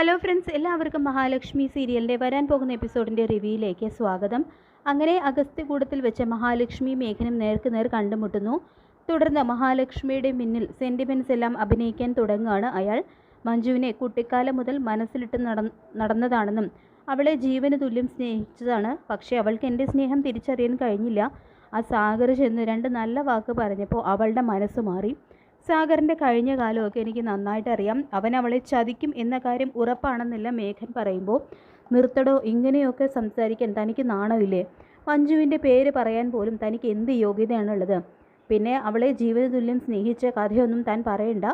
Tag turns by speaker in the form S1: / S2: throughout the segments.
S1: Hello friends എല്ലാവർക്കും മഹാലക്ഷ്മി സീരിയലിന്റെ വരാൻ പോകുന്ന എപ്പിസോഡിന്റെ റിവ്യൂയിലേക്ക് സ്വാഗതം. അങ്ങനെ അഗസ്ത്യകൂടത്തിൽ വെച്ച മഹാലക്ഷ്മി മേഘനം നേർക്ക് നേർ കണ്ടുമുട്ടുന്നു. തുടർന്ന് മഹാലക്ഷ്മിയുടെ മുന്നിൽ സെന്റിമെന്റ്സ് എല്ലാം അഭിനയിക്കാൻ തുടങ്ങുകയാണ് അയാൾ. മഞ്ജുവിനെ കുട്ടിക്കാലം മുതൽ മനസ്സിലിട്ട് നടന്നതാണെന്നും അവളെ ജീവന് തുല്യം സ്നേഹിച്ചതാണ്. പക്ഷേ അവൾക്ക് എന്റെ സ്നേഹം തിരിച്ചറിയാൻ കഴിഞ്ഞില്ല. ആ സാഗർ ചെന്ന് രണ്ട് നല്ല വാക്ക് പറഞ്ഞപ്പോൾ അവളുടെ മനസ്സ് മാറി. സാഗറിന്റെ കഴിഞ്ഞ കാലമൊക്കെ എനിക്ക് നന്നായിട്ട് അറിയാം. അവൻ അവളെ ചതിക്കും എന്ന കാര്യം ഉറപ്പാണെന്നില്ല മേഘൻ പറയുമ്പോൾ. നിർത്തടോ ഇങ്ങനെയൊക്കെ സംസാരിക്കാൻ തനിക്ക് നാണമില്ലേ? മഞ്ജുവിന്റെ പേര് പറയാൻ പോലും തനിക്ക് എന്ത് യോഗ്യതയാണുള്ളത്? പിന്നെ അവളെ ജീവിതതുല്യം സ്നേഹിച്ച കഥയൊന്നും താൻ പറയണ്ട?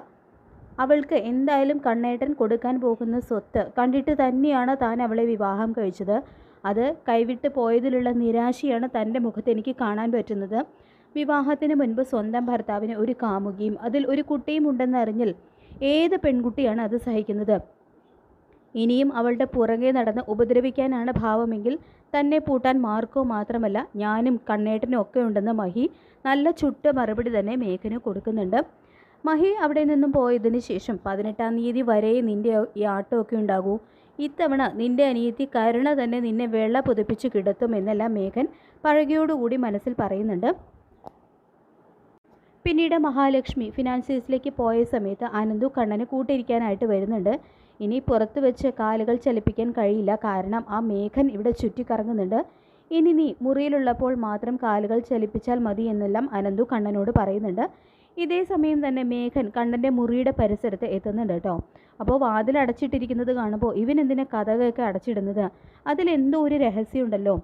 S1: അവൾക്ക് എന്തായാലും കണ്ണേട്ടൻ കൊടുക്കാൻ പോകുന്ന സ്വത്ത് കണ്ടിട്ട് തന്നെയാണ് താൻ അവളെ വിവാഹം കഴിച്ചത്. അത് കൈവിട്ട് പോയതിലുള്ള നിരാശയാണ് തന്റെ മുഖത്ത് എനിക്ക് കാണാൻ പറ്റുന്നത്. വിവാഹത്തിന് മുൻപ് സ്വന്തം ഭർത്താവിന് ഒരു കാമുകിയും അതിൽ ഒരു കുട്ടിയും ഉണ്ടെന്നറിഞ്ഞിൽ ഏത് പെൺകുട്ടിയാണ് അത് സഹിക്കുന്നത്? ഇനിയും അവളുടെ പുറകെ നടന്ന് ഉപദ്രവിക്കാനാണ് ഭാവമെങ്കിൽ തന്നെ പൂട്ടാൻ മാർക്കോ മാത്രമല്ല ഞാനും കണ്ണേട്ടനും ഒക്കെ ഉണ്ടെന്ന് മഹി നല്ല ചുട്ട് മറുപടി തന്നെ മേഘന് കൊടുക്കുന്നുണ്ട്. മഹി അവിടെ നിന്നും പോയതിന് ശേഷം പതിനെട്ടാം തീയതി വരെ നിന്റെ ഈ ആട്ടമൊക്കെ ഉണ്ടാകൂ. ഇത്തവണ നിന്റെ അനിയത്തി കരുണ തന്നെ നിന്നെ വെള്ള പുതുപ്പിച്ച് കിടത്തും എന്നെല്ലാം മേഘൻ പഴകിയോടുകൂടി മനസ്സിൽ പറയുന്നുണ്ട്. പിന്നീട് മഹാലക്ഷ്മി ഫിനാൻസേഴ്സിലേക്ക് പോയ സമയത്ത് അനന്തു കണ്ണന് കൂട്ടിരിക്കാനായിട്ട് വരുന്നുണ്ട്. ഇനി പുറത്ത് വെച്ച് കാലുകൾ ചലിപ്പിക്കാൻ കഴിയില്ല. കാരണം ആ മേഘൻ ഇവിടെ ചുറ്റിക്കറങ്ങുന്നുണ്ട്. ഇനി നീ മുറിയിലുള്ളപ്പോൾ മാത്രം കാലുകൾ ചലിപ്പിച്ചാൽ മതി എന്നെല്ലാം അനന്തു കണ്ണനോട് പറയുന്നുണ്ട്. ഇതേ സമയം തന്നെ മേഘൻ കണ്ണന്റെ മുറിയുടെ പരിസരത്ത് എത്തുന്നുണ്ട് കേട്ടോ. അപ്പോൾ വാതിൽ അടച്ചിട്ടിരിക്കുന്നത് കാണുമ്പോൾ ഇവൻ എന്തിനാ കഥകൊക്കെ അടച്ചിടുന്നത്? അതിലെന്തോ ഒരു രഹസ്യമുണ്ടല്ലോ.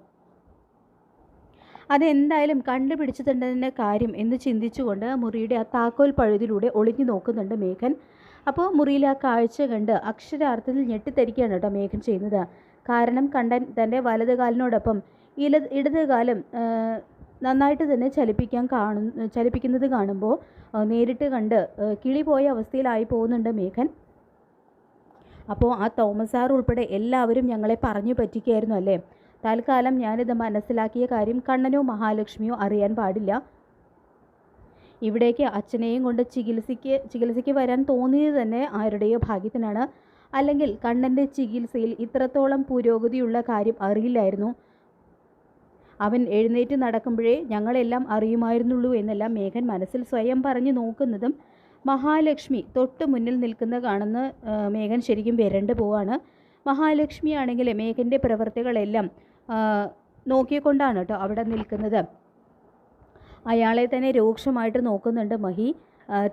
S1: അതെന്തായാലും കണ്ടുപിടിച്ചിട്ടുണ്ടെന്ന കാര്യം എന്ന് ചിന്തിച്ചുകൊണ്ട് മുറിയുടെ ആ താക്കോൽ പഴുതിലൂടെ ഒളിഞ്ഞു നോക്കുന്നുണ്ട് മേഘൻ. അപ്പോൾ മുറിയിൽ ആ കാഴ്ച കണ്ട് അക്ഷരാർത്ഥത്തിൽ ഞെട്ടിത്തരിക്കുകയാണ് കേട്ടോ മേഘൻ ചെയ്യുന്നത്. കാരണം കണ്ടൻ തന്റെ വലത് കാലിനോടൊപ്പം ഇല ഇടത് കാലം നന്നായിട്ട് തന്നെ ചലിപ്പിക്കാൻ കാണു ചലിപ്പിക്കുന്നത് കാണുമ്പോൾ നേരിട്ട് കണ്ട് കിളി പോയ അവസ്ഥയിലായി പോകുന്നുണ്ട് മേഘൻ. അപ്പോൾ ആ തോമസ് സാർ ഉൾപ്പെടെ എല്ലാവരും ഞങ്ങളെ പറഞ്ഞു പറ്റിക്കായിരുന്നു അല്ലേ? തൽക്കാലം ഞാനിത് മനസ്സിലാക്കിയ കാര്യം കണ്ണനോ മഹാലക്ഷ്മിയോ അറിയാൻ പാടില്ല. ഇവിടേക്ക് അച്ഛനെയും കൊണ്ട് ചികിത്സയ്ക്ക് ചികിത്സയ്ക്ക് വരാൻ തോന്നിയത് തന്നെ ആരുടെയോ ഭാഗ്യത്തിനാണ്. അല്ലെങ്കിൽ കണ്ണന്റെ ചികിത്സയിൽ ഇത്രത്തോളം പുരോഗതിയുള്ള കാര്യം അറിയില്ലായിരുന്നു. അവൻ എഴുന്നേറ്റ് നടക്കുമ്പോഴേ ഞങ്ങളെല്ലാം അറിയുമായിരുന്നുള്ളൂ എന്നെല്ലാം മേഘൻ മനസ്സിൽ സ്വയം പറഞ്ഞു നോക്കുന്നതും മഹാലക്ഷ്മി തൊട്ട് മുന്നിൽ നിൽക്കുന്ന കാണുന്ന മേഘൻ ശരിക്കും വരണ്ടു പോവാണ്. മഹാലക്ഷ്മി ആണെങ്കിൽ മേഘന്റെ പ്രവൃത്തികളെല്ലാം നോക്കിക്കൊണ്ടാണ് കേട്ടോ അവിടെ നിൽക്കുന്നത്. അയാളെ തന്നെ രൂക്ഷമായിട്ട് നോക്കുന്നുണ്ട് മഹി.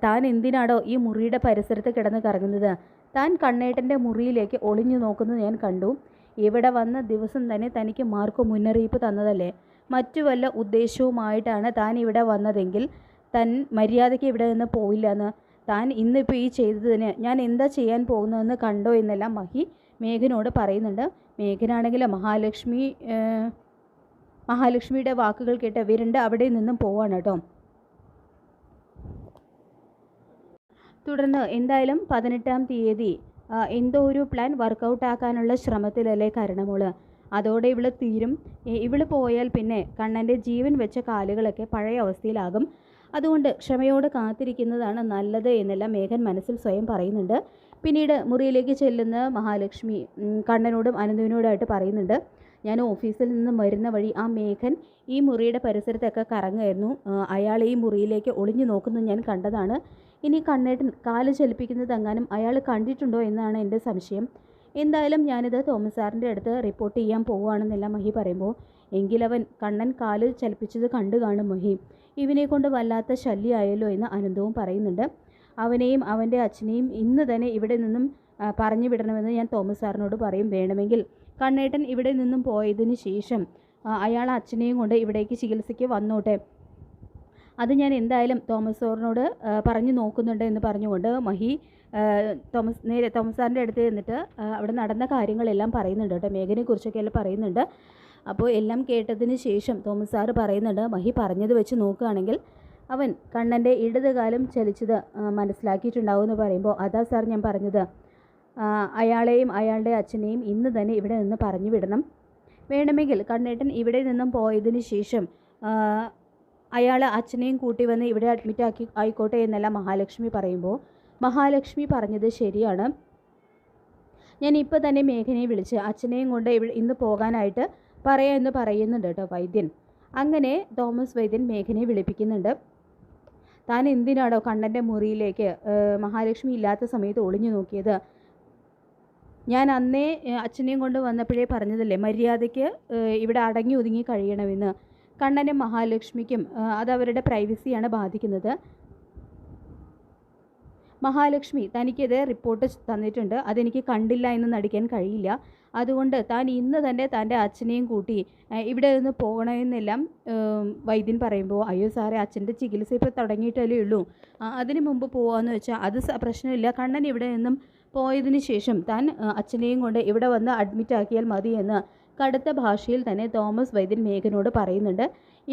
S1: താൻ എന്തിനാടോ ഈ മുറിയുടെ പരിസരത്ത് കിടന്ന് കറങ്ങുന്നത്? താൻ കണ്ണേട്ടന്റെ മുറിയിലേക്ക് ഒളിഞ്ഞു നോക്കുന്നത് ഞാൻ കണ്ടു. ഇവിടെ വന്ന ദിവസം തന്നെ തനിക്ക് മാർക്ക് മുന്നറിയിപ്പ് തന്നതല്ലേ? മറ്റു വല്ല ഉദ്ദേശവുമായിട്ടാണ് താൻ ഇവിടെ വന്നതെങ്കിൽ തൻ മര്യാദയ്ക്ക് ഇവിടെ നിന്ന് പോയില്ല എന്ന്. താൻ ഇന്നിപ്പോൾ ഈ ചെയ്തതിന് ഞാൻ എന്താ ചെയ്യാൻ പോകുന്നതെന്ന് കണ്ടോ എന്നെല്ലാം മഹി മേഘനോട് പറയുന്നുണ്ട് മേഘനാണെങ്കിൽ മഹാലക്ഷ്മി മഹാലക്ഷ്മിയുടെ വാക്കുകൾ കേട്ട് വിരണ്ട് അവിടെ നിന്നും പോവാണ് കേട്ടോ. തുടർന്ന് എന്തായാലും പതിനെട്ടാം തീയതി എന്തോ ഒരു പ്ലാൻ വർക്കൗട്ട് ആക്കാനുള്ള ശ്രമത്തിലല്ലേ കരണമോൾ. അതോടെ ഇവൾ തീരും. ഇവൾ പോയാൽ പിന്നെ കണ്ണന്റെ ജീവൻ വെച്ച കാലുകളൊക്കെ പഴയ അവസ്ഥയിലാകും. അതുകൊണ്ട് ക്ഷമയോട് കാത്തിരിക്കുന്നതാണ് നല്ലത് എന്നെല്ലാം മേഘൻ മനസ്സിൽ സ്വയം പറയുന്നുണ്ട്. പിന്നീട് മുറിയിലേക്ക് ചെല്ലുന്ന മഹാലക്ഷ്മി കണ്ണനോടും അനന്തുവിനോടായിട്ട് പറയുന്നുണ്ട്. ഞാൻ ഓഫീസിൽ നിന്ന് വരുന്ന വഴി ആ മേഘൻ ഈ മുറിയുടെ പരിസരത്തൊക്കെ കറങ്ങായിരുന്നു അയാൾ ഈ മുറിയിലേക്ക് ഒളിഞ്ഞു നോക്കുന്നത് ഞാൻ കണ്ടതാണ്. ഇനി കണ്ണേട്ടൻ കാൽ ചലിപ്പിക്കുന്നത് എങ്ങാനും അയാൾ കണ്ടിട്ടുണ്ടോ എന്നാണ് എന്റെ സംശയം. എന്തായാലും ഞാനിത് തോമസ് സാറിന്റെ അടുത്ത് റിപ്പോർട്ട് ചെയ്യാൻ പോവുകയാണെന്നല്ല മഹി പറയുമ്പോൾ. എങ്കിലവൻ കണ്ണൻ കാൽ ചലിപ്പിച്ചത് കണ്ടു കാണും മഹി. ഇവനെ കൊണ്ട് വല്ലാത്ത ശല്യമായല്ലോ എന്ന് അനന്തവും പറയുന്നുണ്ട്. അവനെയും അവന്റെ അച്ഛനെയും ഇന്ന് തന്നെ ഇവിടെ നിന്നും പറഞ്ഞു വിടണമെന്ന് ഞാൻ തോമസ് സാറിനോട് പറയും. വേണമെങ്കിൽ കണ്ണേട്ടൻ ഇവിടെ നിന്നും പോയതിന് ശേഷം അയാൾ അച്ഛനെയും കൊണ്ട് ഇവിടേക്ക് ചികിത്സയ്ക്ക് വന്നോട്ടെ. അത് ഞാൻ എന്തായാലും തോമസ് സാറിനോട് പറഞ്ഞു നോക്കുന്നുണ്ട് എന്ന് പറഞ്ഞുകൊണ്ട് മഹി തോമസ് നേരെ തോമസ് സാറിന്റെ അടുത്ത് ചെന്നിട്ട് അവിടെ നടന്ന കാര്യങ്ങളെല്ലാം പറയുന്നുണ്ട് കേട്ടോ. മേഘനെ കുറിച്ചൊക്കെ എല്ലാം പറയുന്നുണ്ട്. അപ്പോൾ എല്ലാം കേട്ടതിന് ശേഷം തോമസ് സാറ് പറയുന്നുണ്ട് മഹി പറഞ്ഞത് വെച്ച് നോക്കുകയാണെങ്കിൽ അവൻ കണ്ണന്റെ ഇടത് കാലം ചലിച്ചത് മനസ്സിലാക്കിയിട്ടുണ്ടാവുമെന്ന് പറയുമ്പോൾ അതാ സാർ ഞാൻ പറഞ്ഞത്. അയാളെയും അയാളുടെ അച്ഛനെയും ഇന്ന് തന്നെ ഇവിടെ നിന്ന് പറഞ്ഞു വിടണം. വേണമെങ്കിൽ കണ്ണേട്ടൻ ഇവിടെ നിന്നും പോയതിന് ശേഷം അയാൾ അച്ഛനെയും കൂട്ടി വന്ന് ഇവിടെ അഡ്മിറ്റ് ആക്കി ആയിക്കോട്ടെ എന്നല്ല മഹാലക്ഷ്മി പറയുമ്പോൾ മഹാലക്ഷ്മി പറഞ്ഞത് ശരിയാണ്. ഞാൻ ഇപ്പോൾ തന്നെ മേഘനയെ വിളിച്ച് അച്ഛനെയും കൊണ്ട് ഇവിടെ ഇന്ന് പോകാനായിട്ട് പറയാമെന്ന് പറയുന്നുണ്ട് കേട്ടോ വൈദ്യൻ. അങ്ങനെ തോമസ് വൈദ്യൻ മേഘനയെ വിളിപ്പിക്കുന്നുണ്ട്. താൻ എന്തിനാണോ കണ്ണന്റെ മുറിയിലേക്ക് മഹാലക്ഷ്മി ഇല്ലാത്ത സമയത്ത് ഒളിഞ്ഞു നോക്കിയത്? ഞാൻ അന്നേ അച്ഛനെയും കൊണ്ട് വന്നപ്പോഴേ പറഞ്ഞതല്ലേ മര്യാദയ്ക്ക് ഇവിടെ അടങ്ങി ഒതുങ്ങി കഴിയണമെന്ന്. കണ്ണനും മഹാലക്ഷ്മിക്കും അത് അവരുടെ പ്രൈവസിയാണ് ബാധിക്കുന്നത്. മഹാലക്ഷ്മി തനിക്കിത് റിപ്പോർട്ട് തന്നിട്ടുണ്ട്. അതെനിക്ക് കണ്ടില്ല എന്ന് നടിക്കാൻ കഴിയില്ല. അതുകൊണ്ട് താൻ ഇന്ന് തന്നെ തന്റെ അച്ഛനെയും കൂട്ടി ഇവിടെ നിന്ന് പോകണമെന്നെല്ലാം വൈദ്യൻ പറയുമ്പോൾ അയ്യോ സാറേ അച്ഛന്റെ ചികിത്സ ഇപ്പോൾ തുടങ്ങിയിട്ടല്ലേ ഉള്ളൂ. അതിന് മുമ്പ് പോകാമെന്ന് വെച്ചാൽ അത് പ്രശ്നമില്ല. കണ്ണൻ ഇവിടെ നിന്നും പോയതിന് ശേഷം താൻ അച്ഛനെയും കൊണ്ട് ഇവിടെ വന്ന് അഡ്മിറ്റ് ആക്കിയാൽ മതി കടുത്ത ഭാഷയിൽ തന്നെ തോമസ് വൈദ്യൻ മേഘനോട് പറയുന്നുണ്ട്.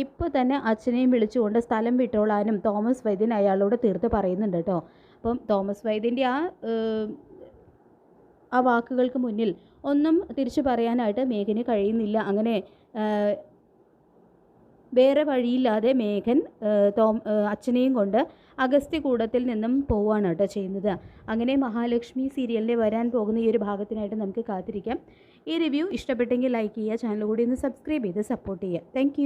S1: ഇപ്പോൾ തന്നെ അച്ഛനെയും വിളിച്ചുകൊണ്ട് സ്ഥലം വിട്ടോളാനും തോമസ് വൈദ്യൻ അയാളോട് തീർത്ത് പറയുന്നുണ്ട് കേട്ടോ. അപ്പം തോമസ് വൈദ്യന്റെ ആ ആ വാക്കുകൾക്ക് മുന്നിൽ ഒന്നും തിരിച്ചു പറയാനായിട്ട് മേഘന് കഴിയുന്നില്ല. അങ്ങനെ വേറെ വഴിയില്ലാതെ മേഘൻ തോം അച്ഛനെയും കൊണ്ട് അഗസ്ത്യ കൂടത്തിൽ നിന്നും പോവുകയാണ് കേട്ടോ ചെയ്യുന്നത്. അങ്ങനെ മഹാലക്ഷ്മി സീരിയലിന്റെ വരാൻ പോകുന്ന ഈ ഒരു ഭാഗത്തിനായിട്ട് നമുക്ക് കാത്തിരിക്കാം. ഈ റിവ്യൂ ഇഷ്ടപ്പെട്ടെങ്കിൽ ലൈക്ക് ചെയ്യുക ചാനൽ കൂടി ഒന്ന് സബ്സ്ക്രൈബ് ചെയ്ത് സപ്പോർട്ട് ചെയ്യുക. താങ്ക്